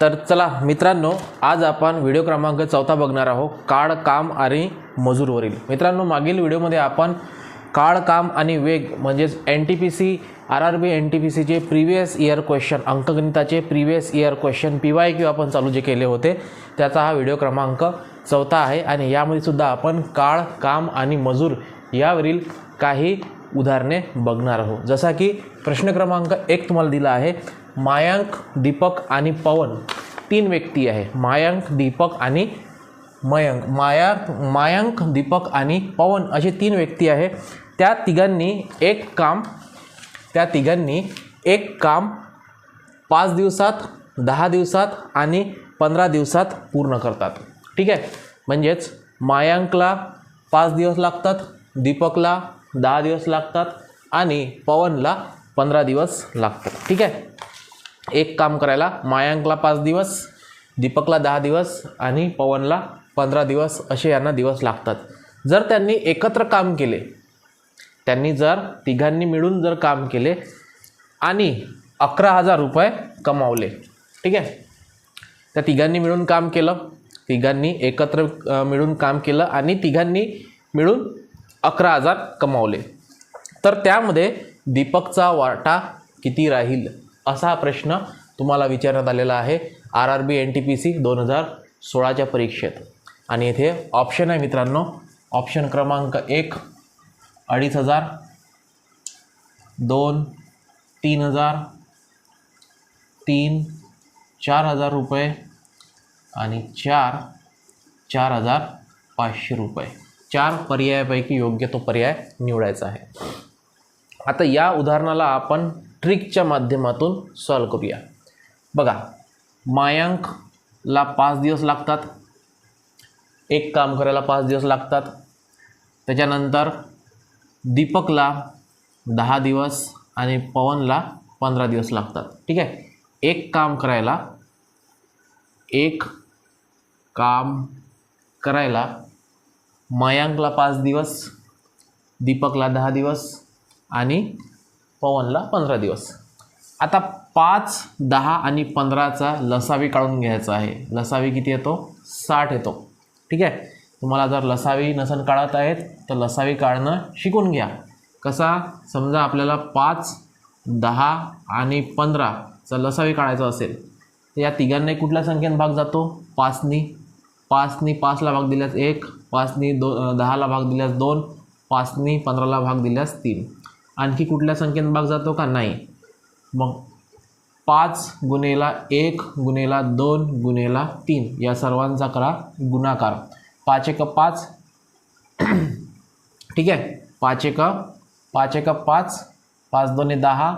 तर चला मित्रांनो आज आपण व्हिडिओ क्रमांक चौथा बघणार आहोत काळ काम आणि मजूरवरील. मित्रांनो मागील व्हिडिओमध्ये आपण काळ काम आणि वेग म्हणजेच N T P C R R B N T P सीचे previous year question अंकगणिताचे previous year question P Y Q आपण चालू जे केले होते त्याचा हा व्हिडिओ क्रमांक चौथा आहे. आणि यामध्ये सुद्धा आपण काळ काम आणि मजूर यावरील काही उदाहरणे बघणार आहोत. जसा की प्रश्न क्रमांक एक तुम्हाला दिला आहे मायांक दीपक आणि पवन तीन व्यक्ती आहे. मायांक दीपक आणि मयंक. माया मायांक दीपक आणि पवन असे तीन व्यक्ती आहे. त्या तिघांनी एक काम त्या तिघांनी एक काम पाच दिवसात दहा दिवसात आणि पंधरा दिवसात पूर्ण करतात. ठीक आहे? म्हणजेच मायांकला पाच दिवस लागतात दीपकला दहा दिवस लागतात आणि पवनला पंधरा दिवस लागतात. ठीक आहे? एक काम करायला मायांकला पाच दिवस दीपकला दहा दिवस आणि पवनला पंधरा दिवस असे यांना दिवस लागतात. जर त्यांनी एकत्र काम केले त्यांनी जर तिघांनी मिळून जर काम केले आणि अकरा हजार रुपये कमावले ठीक आहे? त्या तिघांनी मिळून काम केलं तिघांनी एकत्र मिळून काम केलं आणि तिघांनी मिळून अकरा हजार कमावले. तर त्यामध्ये दीपकचा वाटा किती राहील? असा हा प्रश्न तुम्हाला विचारण्यात आलेला आहे. R R B N T P C दोन हजार सोळाच्या परीक्षेत. आणि येथे ऑप्शन आहे मित्रांनो. ऑप्शन क्रमांक एक अडीच हजार दोन तीन हजार तीन चार हजार रुपये आणि चार चार हजार पाचशे रुपये. चार पर्यायापैकी योग्य तो पर्याय निवडायचा आहे. आता या उदाहरणाला आपण ट्रिकच्या माध्यमातून सॉल्व करूया. बघा मायांकला पाच दिवस लागतात. एक काम करायला पाच दिवस लागतात. त्याच्यानंतर दीपकला दहा दिवस आणि पवनला पंधरा दिवस लागतात. ठीक आहे? एक काम करायला एक काम करायला मयांकला पाच दिवस दीपकला दहा दिवस आणि पवनला पंधरा दिवस. आता पाच दहा आणि पंधराचा लसावी काढून घ्यायचा आहे. लसावी किती येतो? साठ येतो. ठीक आहे? तुम्हाला जर लसावी नसन काढत आहेत तर लसावी काढणं शिकून घ्या. कसा? समजा आपल्याला पाच दहा आणि पंधराचा लसावी काढायचा असेल तर या तिघांनाही कुठल्या संख्येने भाग जातो? पाचनी. पाचनी पाचला भाग दिल्यास एक पाचनी दो दहाला भाग दिल्यास दोन पाचनी पंधराला भाग दिल्यास तीन. आणखी कुठल्या संख्येने भाग जातो का? नाही. मग पाच गुणेला एक गुणेला दोन गुणेला तीन या सर्वांचा करा गुणाकार. पाच एक पाच. ठीक आहे? पाच एक पाच एक पाच पाच दोन्ही दहा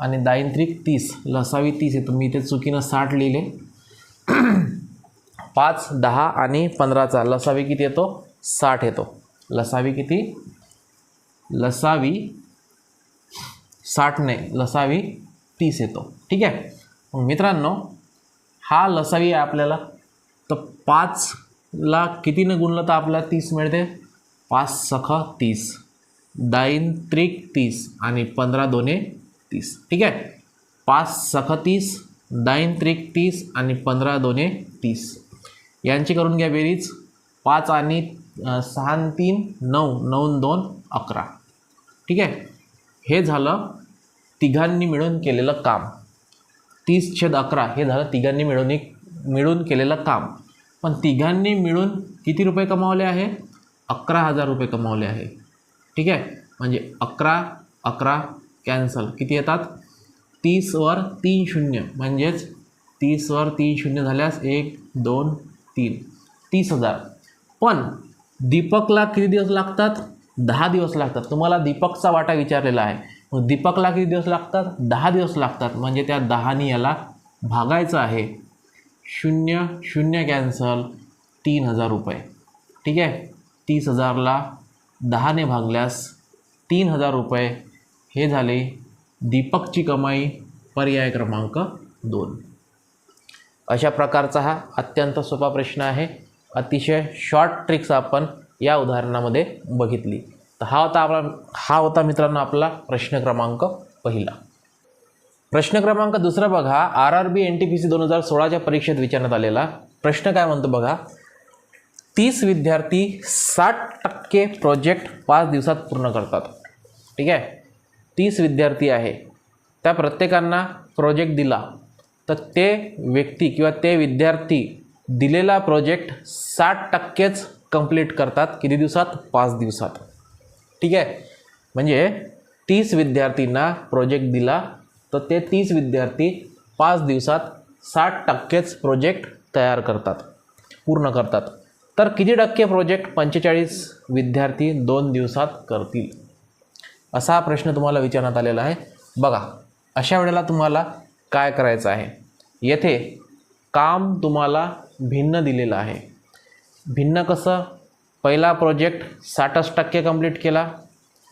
आणि दाईन त्रिक तीस. लसावी तीस येतो मी इथे चुकीनं साठ लिहिले. पाच दहा आणि पंधराचा. लसावी किती येतो? साठ येतो. लसावी किती? लसावी साठ नाही लसावी तीस येतो. ठीक आहे? मग मित्रांनो हा लसावी आहे आपल्याला. तर पाचला कितीनं गुणलं तर आपल्याला तीस मिळते? पाच सख तीस. दाईन त्रिक तीस आणि पंधरा दोने तीस. ठीक आहे? पाच सख तीस दाईन त्रिक तीस आणि पंधरा दोने तीस. यांची करून घ्या बेरीज. पाच आणि सहा तीन नऊ. नऊ दोन अकरा. ठीक आहे? हे झालं तिघांनी मिळून केलेलं काम. तीस छेद अकरा हे झालं तिघांनी मिळून एक मिळून केलेलं काम. पण तिघांनी मिळून किती रुपये कमावले आहे? अकरा हजार रुपये कमावले आहे. ठीक आहे? म्हणजे अकरा अकरा कॅन्सल किती येतात? तीसवर तीन शून्य. म्हणजेच तीसवर तीन शून्य झाल्यास एक दोन तीन. तीस हजार. पण दीपकला किती दिवस लागतात? दहा दिवस लागतात. तुम्हाला दीपकचा वाटा विचारलेला आहे. मग दीपकला किती दिवस लागतात? दहा दिवस लागतात. म्हणजे त्या दहानी याला भागायचं आहे. शून्य शून्य कॅन्सल तीन हजार रुपये. ठीक आहे? तीस हजारला दहाने भागल्यास तीन हजार रुपये. हे झाले दीपकची कमाई पर्याय क्रमांक दोन. अशा प्रकारचा हा अत्यंत सोपा प्रश्न आहे. अतिशय शॉर्ट ट्रिक्स आपण या उदाहरणामध्ये बघितली. तर हा होता आपला हा होता मित्रांनो आपला प्रश्न क्रमांक पहिला. प्रश्न क्रमांक दुसरा बघा R R B N T P C दोन हजार सोळाच्या परीक्षेत विचारण्यात आलेला प्रश्न काय म्हणतो बघा? तीस विद्यार्थी साठ टक्के प्रोजेक्ट पाच दिवसात पूर्ण करतात. ठीक आहे? तीस विद्यार्थी आहे. त्या प्रत्येकांना प्रोजेक्ट दिला. तर ते व्यक्ती किंवा ते विद्यार्थी दिलेला प्रोजेक्ट साठ टक्केच कंप्लीट करतात. किती दिवसात? पाच दिवसात. ठीक आहे? म्हणजे तीस विद्यार्थींना प्रोजेक्ट दिला तर ते तीस विद्यार्थी पाच दिवसात साठ टक्केच प्रोजेक्ट तयार करतात पूर्ण करतात. तर किती टक्के प्रोजेक्ट पंचेचाळीस विद्यार्थी दोन दिवसात करतील? असा हा प्रश्न तुम्हाला विचारण्यात आलेला आहे. बघा अशा वेळेला तुम्हाला काय करायचं आहे? येथे काम तुम्हाला भिन्न दिलेलं आहे. भिन्न कसं? पहिला प्रोजेक्ट साठच टक्के कंप्लीट केला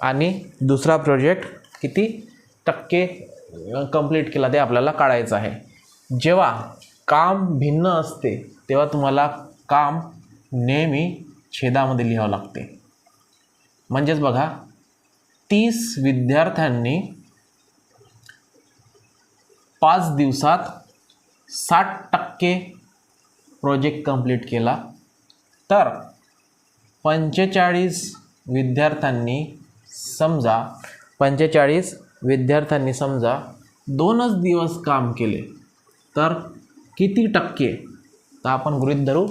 आणि दुसरा प्रोजेक्ट किती टक्के कंप्लीट केला ते आपल्याला काढायचं आहे. जेव्हा काम भिन्न असते तेव्हा तुम्हाला काम नेहमी छेदामध्ये लिहावं लागते. म्हणजेच बघा तीस विद्यार्थ्यांनी पाच दिवसात साठ टक्के प्रोजेक्ट कंप्लीट केला. तर पंचेचाळीस विद्यार्थ्यांनी समजा पंचेचाळीस विद्यार्थ्यांनी समजा दोनच दिवस काम केले तर किती टक्के? तर आपण गृहित धरू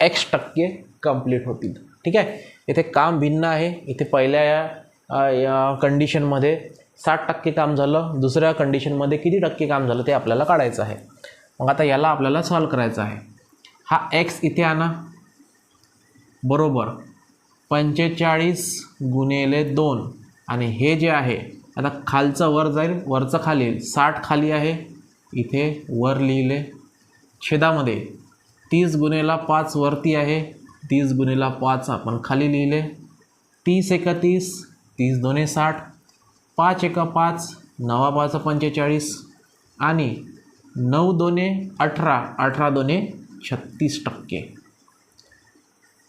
एक्स टक्के कंप्लीट होतील. ठीक आहे? इथे काम भिन्न आहे. इथे पहिल्या या या कंडिशनमध्ये साठ टक्के काम झालं. दुसऱ्या कंडिशनमध्ये किती टक्के काम झालं ते आपल्याला काढायचं आहे. मग आता याला आपल्याला सॉल्व करायचं आहे. हा एक्स इथे आणा. बरोबर. पंचेचाळीस गुणिले दोन. आणि हे जे आहे आता खालचं वर जाईल वरचं खाली येईल. साठ खाली आहे. इथे वर लिहिले. छेदामध्ये तीस गुन्हेला पाच वरती आहे. तीस गुन्हेला पाच आपण खाली लिहिले. तीस एका तीस तीस दोन्ही साठ. पाच एका पाच नवा पाच पंचेचाळीस. आणि नऊ दोने अठरा अठरा दोने छत्तीस टक्के.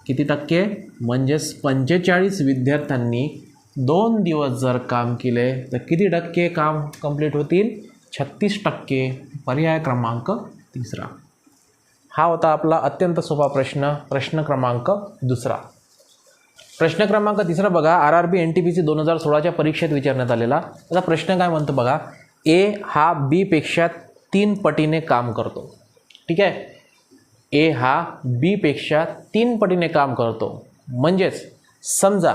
किती टक्के? म्हणजेच पंचेचाळीस विद्यार्थ्यांनी दोन दिवस जर काम केले तर किती टक्के काम कंप्लीट होतील? छत्तीस टक्के. पर्याय क्रमांक तिसरा. हा होता आपला अत्यंत सोपा प्रश्न प्रश्न क्रमांक दुसरा. प्रश्न क्रमांक तिसरा बघा. R R B N T P C दोन हजार सोळाच्या परीक्षेत विचारण्यात आलेला. आता प्रश्न काय म्हणतो बघा? ए हा बीपेक्षा तीन पटीने काम करतो. ठीक आहे? ए हा बीपेक्षा तीन पटीने काम करतो. म्हणजेच समजा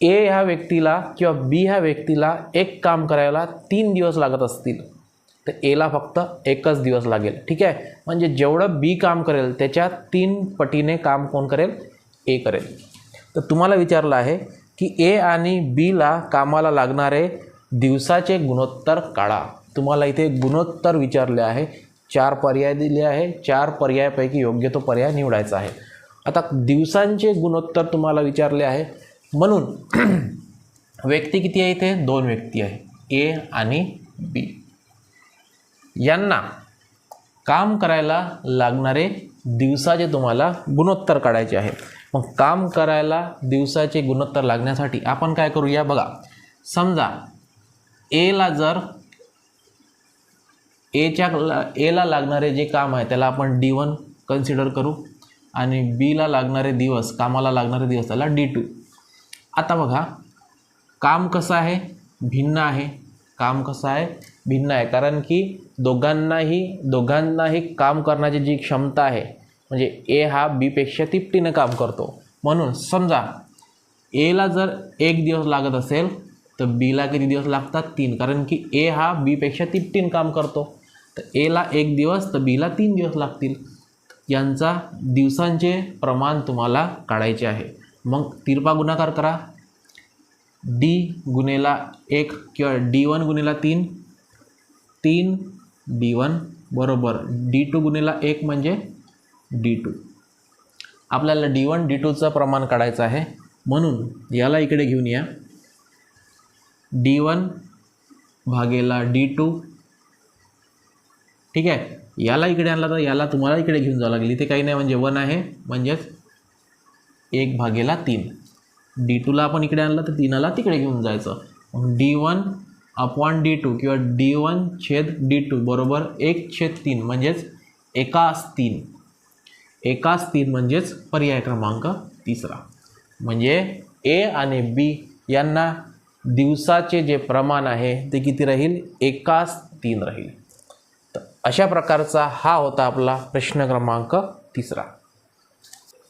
ए ह्या व्यक्तीला किंवा बी ह्या व्यक्तीला एक काम करायला तीन दिवस लागत असतील तर एला फक्त एकच दिवस लागेल. ठीक आहे? म्हणजे जेवढं बी काम करेल त्याच्या तीन पटीने काम कोण करेल? ए करेल. तर तुम्हाला विचारलं आहे की ए आणि बीला कामाला लागणारे दिवसाचे गुणोत्तर काढा. तुम्हाला इथे गुणोत्तर विचारले आहे. चार पर्याय दिले आहे. चार पर्यायापैकी योग्य तो पर्याय निवडायचा आहे. आता दिवसांचे गुणोत्तर तुम्हाला विचारले आहे. म्हणून व्यक्ती किती आहे इथे? दोन व्यक्ती आहे. ए आणि बी यांना काम करायला लागणारे दिवसाचे तुम्हाला गुणोत्तर काढायचे आहे. मग काम करायला दिवसाचे गुणोत्तर लागण्यासाठी आपण काय करूया? बघा समजा एला जर एच्या एला लागणारे जे काम आहे त्याला आपण डी वन कन्सिडर करू. आणि बीला लागणारे दिवस कामाला लागणारे दिवस त्याला डी टू आता बघा काम कसं आहे? भिन्न आहे. काम कसं आहे? भिन्न आहे. कारण की दोघांनाही दोघांनाही काम करण्याची जी क्षमता आहे म्हणजे ए हा बीपेक्षा तिपटीनं काम करतो. म्हणून समजा एला जर एक दिवस लागत असेल तर बीला किती दिवस लागतात? तीन. कारण की ए हा बीपेक्षा तिपटीन काम करतो. तर एला एक दिवस तर बीला तीन दिवस लागतील. यांचा दिवसांचे प्रमाण तुम्हाला काढायचे आहे. मग तिरपा गुणाकार करा. डी गुणेला एक किंवा डी वन गुणेला तीन. तीन डी वन बरोबर. डी टू गुणेला एक म्हणजे डी टू. आपल्याला डी वन डी टूचं प्रमाण काढायचं आहे. म्हणून याला इकडे घेऊन या. डी वन भागेला डी टू ठीक आहे? याला इकडे आणला तर याला तुम्हाला इकडे घेऊन जावं लागेल. इथे काही नाही म्हणजे वन आहे म्हणजेच एक भागेला तीन. डी टूला आपण इकडे आणलं तर तीनाला तिकडे घेऊन जायचं. मग D one upon D two किंवा डी वन छेद डी टू बरोबर एक छेद तीन म्हणजेच एकास तीन. एकास तीन म्हणजेच पर्याय क्रमांक तिसरा. म्हणजे ए आणि बी यांना दिवसाचे जे प्रमाण आहे ते किती राहील? एकास तीन राहील. अशा प्रकारचा हा होता आपला प्रश्न क्रमांक तिसरा.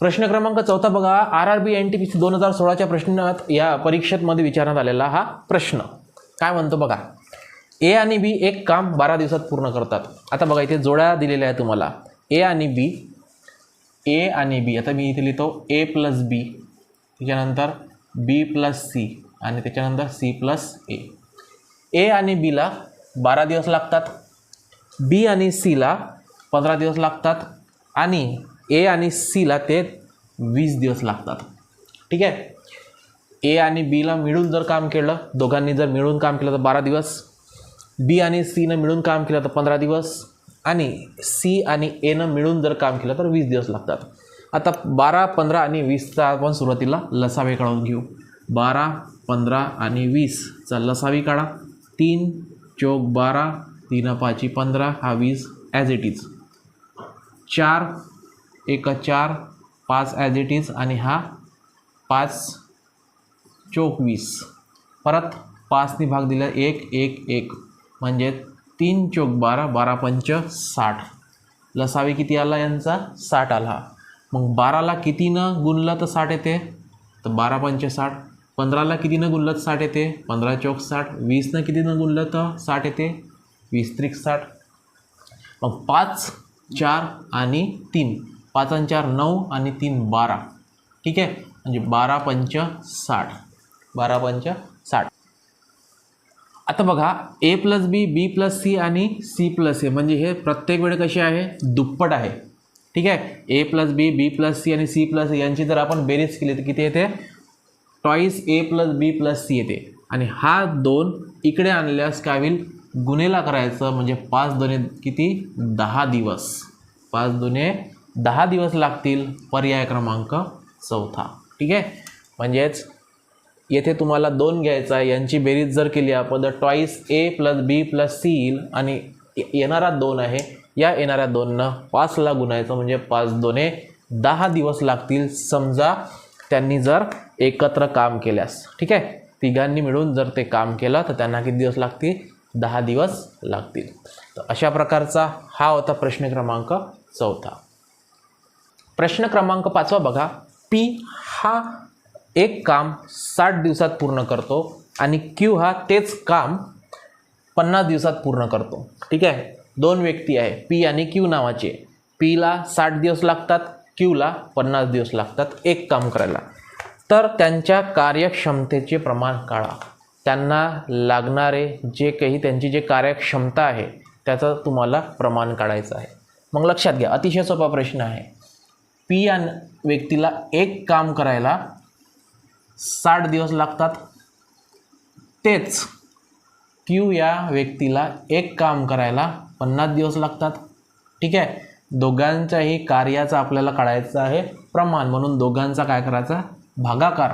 प्रश्न क्रमांक चौथा बघा R R B N T P C दोन हजार सोळाच्या प्रश्नात या परीक्षेमध्ये विचारण्यात आलेला हा प्रश्न. काय म्हणतो बघा? ए आणि बी एक काम बारा दिवसात पूर्ण करतात. आता बघा इथे जोड्या दिलेल्या आहे तुम्हाला. ए आणि बी ए आणि बी आता मी इथे लिहितो ए प्लस बी त्याच्यानंतर बी प्लस सी आणि त्याच्यानंतर सी प्लस ए ए आणि बीला बारा दिवस लागतात. बी आणि सीला पंधरा दिवस लागतात आणि ए आणि सीला ते वीस दिवस लागतात. ठीक आहे? ए आणि बीला मिळून जर काम केलं दोघांनी जर मिळून काम केलं तर बारा दिवस. बी आणि सीनं मिळून काम केलं तर पंधरा दिवस. आणि सी आणि एनं मिळून जर काम केलं तर वीस दिवस लागतात. आता बारा पंधरा आणि वीसचा आपण सुरुवातीला लसावे काढून घेऊ. बारा पंधरा आणि वीसचा लसावी काढा. तीन चौक बारा तीन पाची पंधरा हा वीस ॲज इट इज चार एक चार पाच ॲज इट इज आणि हा पाच चौक वीस परत पाचनी भाग दिला एक एक एक. म्हणजे तीन चौक बारा बारा पंच साठ. लसावी किती आला यांचा? साठ आला. मग बाराला कितीनं गुणलं तर साठ येते? तर बारा पंच साठ. पंधराला कितीनं गुणलं तर साठ येते? पंधरा चौक साठ. वीसनं कितीनं गुणलं तर साठ येते? वीस त्रिक साठ. मग पाच चार आणि तीन. पाच आणि चार नऊ आणि तीन बारा. ठीक आहे? म्हणजे बारा पंच साठ. बारा पंच साठ. आता बघा A plus B B plus C आणि सी प्लस ए म्हणजे हे प्रत्येक वेळे कसे आहे? दुप्पट आहे. ठीक आहे? A plus B B plus C आणि सी प्लस ए यांची जर आपण बेरीज केली तर किती येते? Twice A plus B plus C येते. आणि हा दोन इकडे आणल्यास काय होईल? गुन्हेला करायचं म्हणजे पाच दोने किती? दहा दिवस. पाच दोने दहा दिवस लागतील पर्याय क्रमांक चौथा. ठीक आहे? म्हणजेच येथे तुम्हाला दोन घ्यायचा आहे. यांची बेरीज जर केली आपण तर twice A plus B plus C येईल आणि येणारा दोन आहे. या येणाऱ्या दोननं पाचला गुणायचं म्हणजे पाच दोने दहा दिवस लागतील. समजा त्यांनी जर एकत्र काम केल्यास. ठीक आहे? तिघांनी मिळून जर ते काम केलं तर त्यांना किती दिवस लागतील? दहा दिवस लागतील. तर अशा प्रकारचा हा होता प्रश्न क्रमांक चौथा. प्रश्न क्रमांक पाचवा बघा. पी हा एक काम साठ दिवसात पूर्ण करतो आणि क्यू हा तेच काम पन्नास दिवसात पूर्ण करतो. ठीक आहे? दोन व्यक्ती आहे. पी आणि क्यू नावाचे. पीला साठ दिवस लागतात क्यूला पन्नास दिवस लागतात एक काम करायला. तर त्यांच्या कार्यक्षमतेचे प्रमाण काढा. त्यांना लागणारे जे काही त्यांची जे कार्यक्षमता आहे त्याचं तुम्हाला प्रमाण काढायचं आहे. मग लक्षात घ्या अतिशय सोपा प्रश्न आहे. पी या व्यक्तीला एक काम करायला साठ दिवस लागतात. तेच क्यू या व्यक्तीला एक काम करायला पन्नास दिवस लागतात. ठीक आहे? दोघांच्याही कार्याचं आपल्याला काढायचं आहे प्रमाण म्हणून दोघांचा काय करायचा? भागाकार.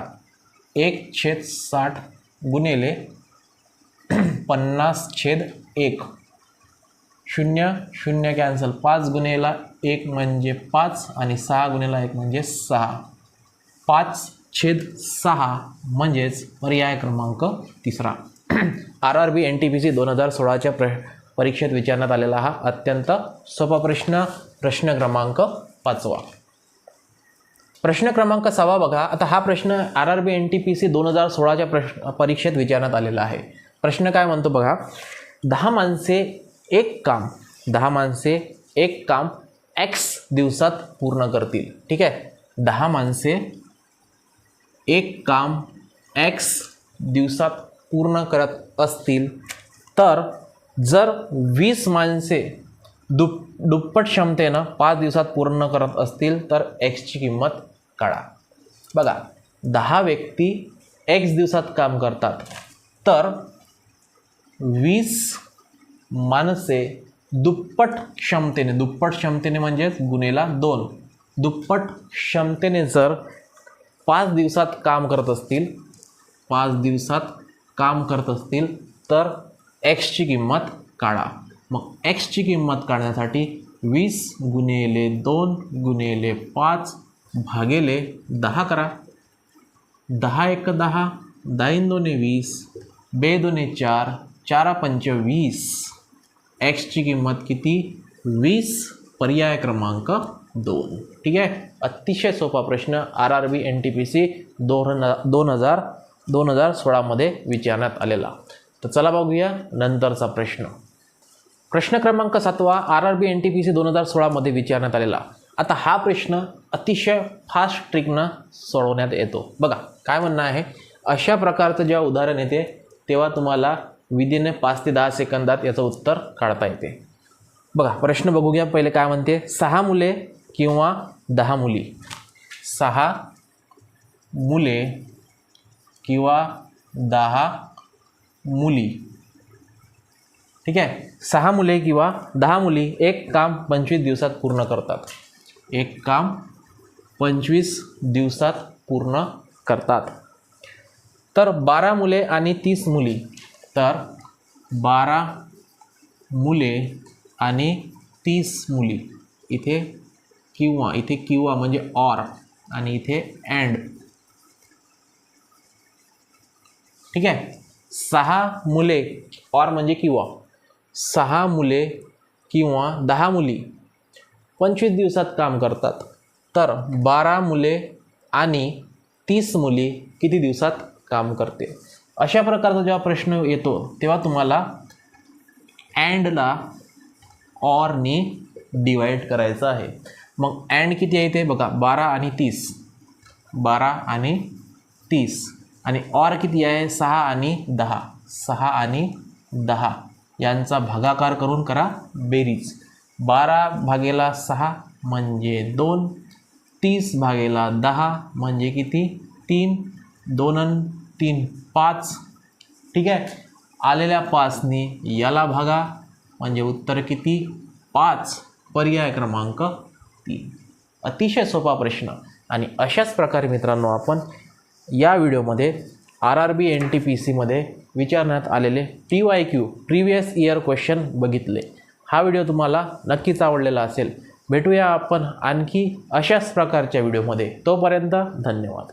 एक छेद साठ गुणिले पन्नास छेद एक. शून्य शून्य कॅन्सल पाच गुन्हेला एक म्हणजे पाच आणि सहा गुन्हेला एक म्हणजे सहा. पाच छेद सहा म्हणजेच पर्याय क्रमांक तिसरा. R R B N T P C दोन हजार सोळाच्या प्र परीक्षेत विचारण्यात आलेला हा अत्यंत सोपा प्रश्न प्रश्न क्रमांक पाचवा. प्रश्न क्रमांक सहावा बघा. आता हा प्रश्न R R B N T P C दोन हजार सोळाच्या प्रश्न परीक्षेत विचारण्यात आलेला आहे. प्रश्न काय म्हणतो बघा? दहा माणसे एक काम दहा माणसे एक काम एक्स दिवसात पूर्ण करतील. ठीक आहे? दहा माणसे एक काम एक्स दिवसात पूर्ण करत असतील तर जर वीस माणसे दुप दुप्पट क्षमतेनं पाच दिवसात पूर्ण करत असतील तर एक्सची किंमत काढा बघा दहा व्यक्ती एक्स दिवसात काम करतात. तर वीस माणसे दुप्पट क्षमतेने दुप्पट क्षमतेने म्हणजेच गुन्हेला दोन. दुप्पट क्षमतेने जर पाच दिवसात काम करत असतील पाच दिवसात काम करत असतील तर एक्सची किंमत काढा. मग एक्सची किंमत काढण्यासाठी वीस गुन्हेले दोन गुन्हेले पाच भागिले दहा करा. दहा एक दहा दाईन दोने वीस बे दोने चार चारा पंच वीस. एक्सची किंमत किती? वीस. पर्याय क्रमांक दोन. ठीक आहे? अतिशय सोपा प्रश्न. R R B N T P C दोन दोन हजार दोन हजार सोळामध्ये विचारण्यात आलेला. तर चला बघूया नंतरचा प्रश्न. प्रश्न क्रमांक सातवा R R B N T P C दोन हजार सोळामध्ये विचारण्यात आलेला. आता हा प्रश्न अतिशय फास्ट ट्रिकनं सोडवण्यात येतो. बघा काय म्हणणं आहे? अशा प्रकारचं जेव्हा उदाहरण येते तेव्हा तुम्हाला विदिन पाच ते दहा सेकंदात याचं उत्तर काढता येते. बघा प्रश्न बघू घ्या पहिले काय म्हणते? सहा मुले किंवा दहा मुली? सहा मुले किंवा दहा मुली. ठीक आहे? सहा मुले किंवा दहा मुली एक काम पंचवीस दिवसात पूर्ण करतात. एक काम पंचवीस दिवसात पूर्ण करतात. तर बारा मुले आणि तीस मुली. तर बारा मुले आणि तीस मुली. इथे किंवा इथे किंवा म्हणजे ऑर आणि इथे अँड. ठीक आहे? सहा मुले ऑर म्हणजे किंवा. सहा मुले किंवा दहा मुली. पंचवीस दिवसात काम करतात. तर बारा मुले आणि तीस मुली किती दिवसात काम करते? अशा प्रकारचा जेव्हा प्रश्न येतो तेव्हा तुम्हाला अँडला ऑरनी डिवाइड करायचं आहे. मग अँड किती आहे ते बघा बारा आणि तीस. बारा आणि तीस. आणि ऑर किती आहे? सहा आणि दहा. सहा आणि दहा. यांचा भागाकार करून करा बेरीज. बारा भागेला सहा म्हणजे दोन. तीस भागेला दहा म्हणजे किती? तीन. दोन तीन पाच. ठीक आहे? आलेल्या पाचनी याला भागा म्हणजे उत्तर किती? पाच. पर्याय क्रमांक तीन. अतिशय सोपा प्रश्न. आणि अशाच प्रकारे मित्रांनो आपण या व्हिडिओमध्ये R R B N T P सीमध्ये विचारण्यात आलेले P Y Q previous year question बघितले. हा व्हिडिओ तुम्हाला नक्कीच आवडलेला असेल. भेटूया आपण आणखी अशाच प्रकारच्या व्हिडिओमध्ये. तोपर्यंत धन्यवाद.